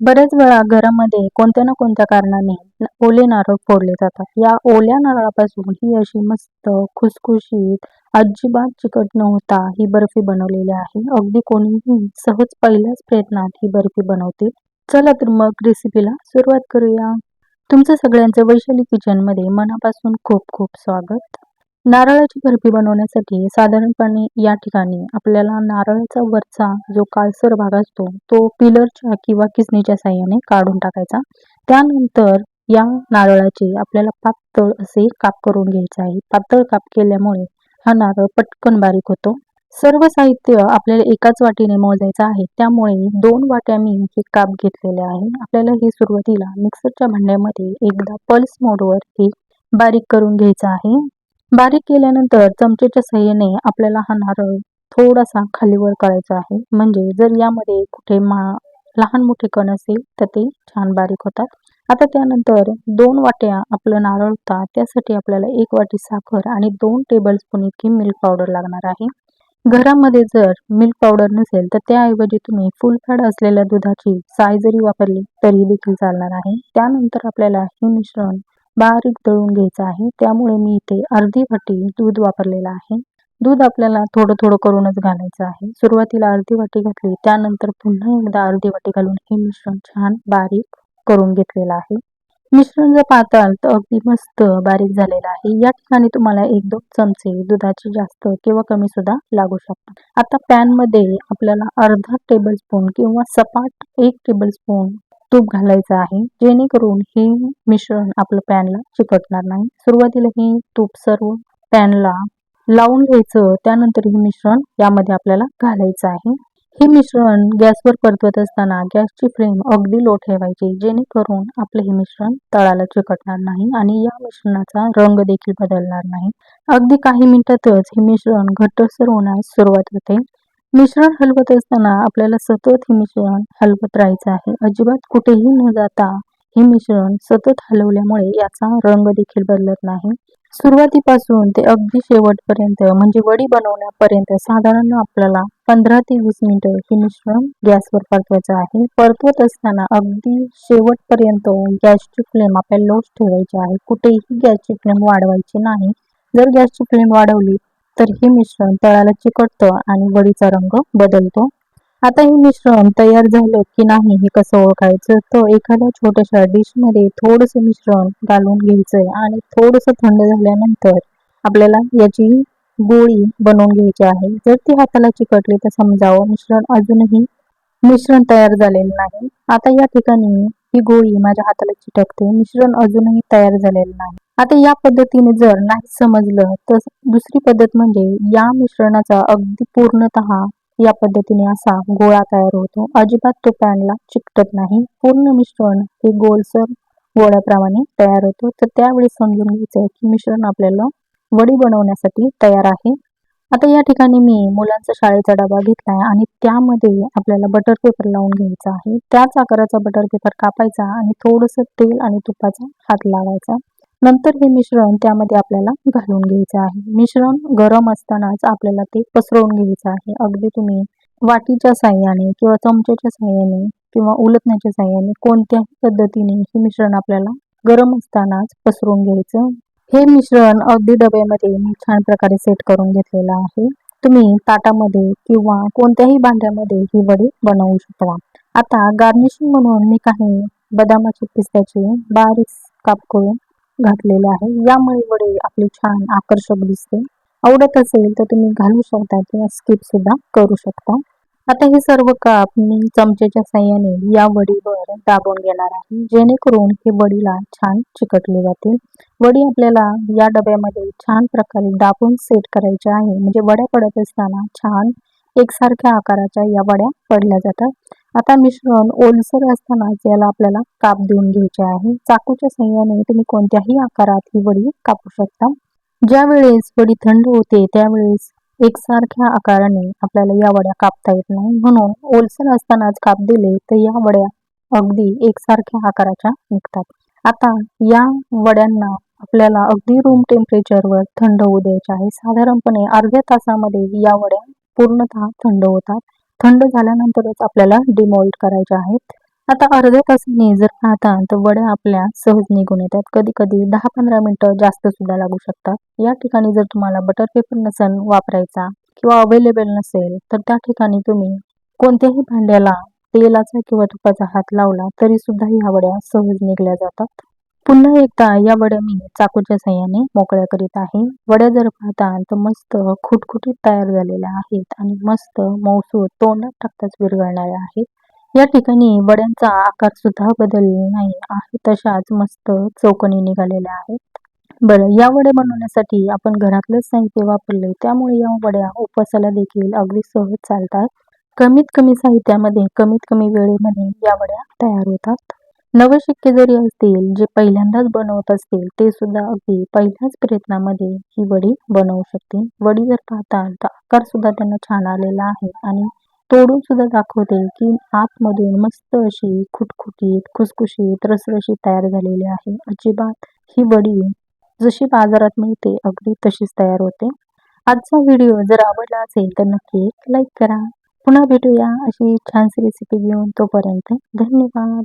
बऱ्याच वेळा घरामध्ये कोणत्या ना कोणत्या कारणाने ओले नारळ फोडले जातात. या ओल्या नारळापासून ही अशी मस्त खुसखुशीत अजिबात चिकट न होता ही बर्फी बनवलेली आहे. अगदी कोणीही सहज पहिल्याच प्रयत्नात ही बर्फी बनवतील चला तर मग रेसिपीला सुरुवात करूया. तुमचं सगळ्यांचं वैशाली किचनमध्ये मनापासून खूप खूप स्वागत. नारळाची बर्फी बनवण्यासाठी साधारणपणे या ठिकाणी आपल्याला नारळाचा वरचा जो काळसर भाग असतो तो पिलरच्या किंवा किसणीच्या साह्याने काढून टाकायचा. त्यानंतर या नारळाचे आपल्याला पातळ असे काप करून घ्यायचे आहे. पातळ काप केल्यामुळे हा नारळ पटकन बारीक होतो. सर्व साहित्य आपल्याला एकाच वाटीने मोजायचं आहे. त्यामुळे दोन वाट्या मी हे काप घेतलेले आहे. आपल्याला हे सुरुवातीला मिक्सरच्या भांड्यामध्ये एकदा पल्स मोडवर हे बारीक करून घ्यायचं आहे. बारीक केल्यानंतर चमचेच्या सहाय्याने आपल्याला हा नारळ थोडासा खालीवर करायचा आहे. म्हणजे जर यामध्ये कुठे मा लहान मोठे कण असेल तर ते छान बारीक होतात. आता त्यानंतर दोन वाट्या आपलं नारळ होता त्यासाठी आपल्याला एक वाटी साखर आणि दोन टेबल स्पून इतकी मिल्क पावडर लागणार आहे. घरामध्ये जर मिल्क पावडर नसेल तर त्याऐवजी तुम्ही फुल फॅड असलेल्या दुधाची साय जरी वापरली तरी देखील चालणार आहे. त्यानंतर आपल्याला हे मिश्रण बारीक दळून घ्यायचं आहे. त्यामुळे मी इथे अर्धी वाटी दूध वापरलेलं आहे. दूध आपल्याला थोडं थोडं करूनच घालायचं आहे. सुरुवातीला अर्धी वाटी घातली त्यानंतर पुन्हा एकदा अर्धी वाटी घालून हे मिश्रण छान बारीक करून घेतलेलं आहे. मिश्रण जर पाहताल तर अगदी मस्त बारीक झालेलं आहे. या ठिकाणी तुम्हाला एक दोन चमचे दुधाची जास्त किंवा कमी सुद्धा लागू शकतात. आता पॅनमध्ये आपल्याला अर्धा टेबल स्पून किंवा सपाट एक टेबल स्पून तूप घालायचं आहे. जेणेकरून हे मिश्रण आपलं पॅनला चिकटणार नाही. सुरुवातीला हे तूप सर्व पॅनला लावून घ्यायचं. त्यानंतर हे मिश्रण यामध्ये आपल्याला घालायचं आहे. हे मिश्रण गॅसवर परतवत असताना गॅसची फ्लेम अगदी लो ठेवायची. जेणेकरून आपलं हे मिश्रण तळाला चिकटणार नाही आणि या मिश्रणाचा रंग देखील बदलणार नाही. अगदी काही मिनिटातच हे मिश्रण घट्टसर होण्यास सुरुवात होते. मिश्रण हलवत असताना आपल्याला सतत हे मिश्रण हलवत राहायचं आहे. अजिबात कुठेही न जाता हे मिश्रण सतत हलवल्यामुळे याचा रंग देखील बदलत नाही. सुरुवातीपासून ते अगदी शेवटपर्यंत म्हणजे वडी बनवण्यापर्यंत साधारण आपल्याला पंधरा ते वीस मिनिटं हे मिश्रण गॅसवर परतवायचं आहे. परतवत असताना अगदी शेवटपर्यंत गॅसची फ्लेम आपल्याला लोच ठेवायची आहे. कुठेही गॅसची फ्लेम वाढवायची नाही. जर गॅसची फ्लेम वाढवली तर हे मिश्रण तळाला चिकटतं आणि वडीचा रंग बदलतो. आता हे मिश्रण तयार झालं की नाही हे कसं ओळखायचं? तर एखाद्या छोट्याशा डिशमध्ये थोडंसं मिश्रण घालून घ्यायचंय आणि थोडंसं थंड झाल्यानंतर आपल्याला याची गोळी बनवून घ्यायची आहे. जर ती हाताला चिकटली तर समजावं हो, मिश्रण अजूनही मिश्रण तयार झालेलं नाही. आता या ठिकाणी ही गोळी माझ्या हाताला चिटकते मिश्रण अजूनही तयार झालेलं नाही. आता या पद्धतीने जर नाही समजलं तर दुसरी पद्धत म्हणजे या मिश्रणाचा अगदी पूर्णतः या पद्धतीने असा गोळा तयार होतो. अजिबात तो पॅनला चिकटत नाही. पूर्ण मिश्रण हे गोलसर गोळ्याप्रमाणे तयार होतो. तर त्यावेळी समजून घ्यायचं की मिश्रण आपल्याला वडी बनवण्यासाठी तयार आहे. आता या ठिकाणी मी मुलांचा शाळेचा डबा घेतलाय आणि त्यामध्ये आपल्याला बटर पेपर लावून घ्यायचा आहे. त्याच आकाराचा बटर पेपर कापायचा आणि थोडंसं तेल आणि तुपाचा हात लावायचा. नंतर हे मिश्रण त्यामध्ये आपल्याला घालून घ्यायचं आहे. मिश्रण गरम असतानाच आपल्याला ते पसरवून घ्यायचं आहे. अगदी तुम्ही वाटीच्या साह्याने किंवा चमच्याच्या साह्याने किंवा उलटण्याच्या साह्याने कोणत्याही पद्धतीने हे मिश्रण आपल्याला गरम असतानाच पसरून घ्यायचं? हे मिश्रण अगदी डब्यामध्ये मी छान प्रकारे सेट करून घेतलेलं आहे. तुम्ही ताटामध्ये किंवा कोणत्याही भांड्यामध्ये ही वडी बनवू शकता. आता गार्निशिंग म्हणून मी काही बदामाचे पिस्त्याचे बारीक काप करून घातलेले आहे. यामुळे वडे आपले छान आकर्षक दिसते आवडत असेल तर तुम्ही घालू शकता किंवा स्किप सुद्धा करू शकता. आता हे सर्व काप मी चमच्याच्या साह्याने या वडीवर दाबून घेणार आहे. जेणेकरून हे वडीला छान चिकटले जातील. वडी आपल्याला या डब्यामध्ये छान प्रकारे दाबून सेट करायचे आहे. म्हणजे वड्या पडत असताना छान एकसारख्या आकाराच्या या वड्या पडल्या जातात. आता मिश्रण ओलसर असतानाच याला आपल्याला काप देऊन घ्यायचे आहे चाकूच्या सहाय्याने तुम्ही कोणत्याही आकारात ही वडी कापू शकता. ज्या वेळेस वडी थंड होते त्यावेळेस एकसारख्या आकाराने आपल्याला या वड्या कापता येत नाही. म्हणून ओलसर असतानाच काप दिले तर या वड्या अगदी एकसारख्या आकाराच्या निघतात. आता या वड्यांना आपल्याला अगदी रूम टेम्परेचरवर थंड होऊ द्यायचे आहे. साधारणपणे अर्ध्या तासामध्ये या वड्या पूर्णतः थंड होतात. थंड झाल्यानंतरच आपल्याला डिमोल्ड करायच्या आहेत. आता अर्ध्या तासाने जर पाहता तर वड्या आपल्या सहज निघून येतात. कधी कधी दहा पंधरा मिनिटं जास्त सुद्धा लागू शकतात. या ठिकाणी जर तुम्हाला बटर पेपर नसेल वापरायचा किंवा अवेलेबल नसेल तर त्या ठिकाणी तुम्ही कोणत्याही भांड्याला तेलाचा किंवा तुपाचा हात लावला तरी सुद्धा ह्या वड्या सहज निघल्या जातात. पुन्हा एकदा या वड्या मी चाकूच्या साह्याने मोकळ्या करीत आहे. वड्या जर पाहता तर मस्त खुटखुटीत तयार झालेल्या आहेत आणि मस्त मौसूद तोंडात टाकताच विरघळणाऱ्या आहेत. या ठिकाणी वड्यांचा आकार सुद्धा बदललेला नाही आहे तशाच मस्त चौकणी निघालेल्या आहेत. बरं या वड्या बनवण्यासाठी आपण घरातलंच साहित्य वापरले त्यामुळे या वड्या उपवासाला देखील अगदी सहज चालतात. कमीत कमी साहित्यामध्ये कमीत कमी वेळेमध्ये या वड्या तयार होतात. नवशिक्के जरी असतील जे पहिल्यांदाच बनवत असतील ते सुद्धा अगदी पहिल्याच प्रयत्नामध्ये ही वडी बनवू शकतील. वडी जर पाहता तर आकार सुद्धा त्यांना छान आलेला आहे आणि तोडून सुद्धा दाखवते की आतमधून मस्त अशी खुटखुटीत खुसखुशीत रसरशी तयार झालेली आहे. अजिबात ही वडी जशी बाजारात मिळते अगदी तशीच तयार होते. आजचा व्हिडिओ जर आवडला असेल तर नक्की लाईक करा. पुन्हा भेटूया अशी छानशी रेसिपी घेऊन तोपर्यंत धन्यवाद.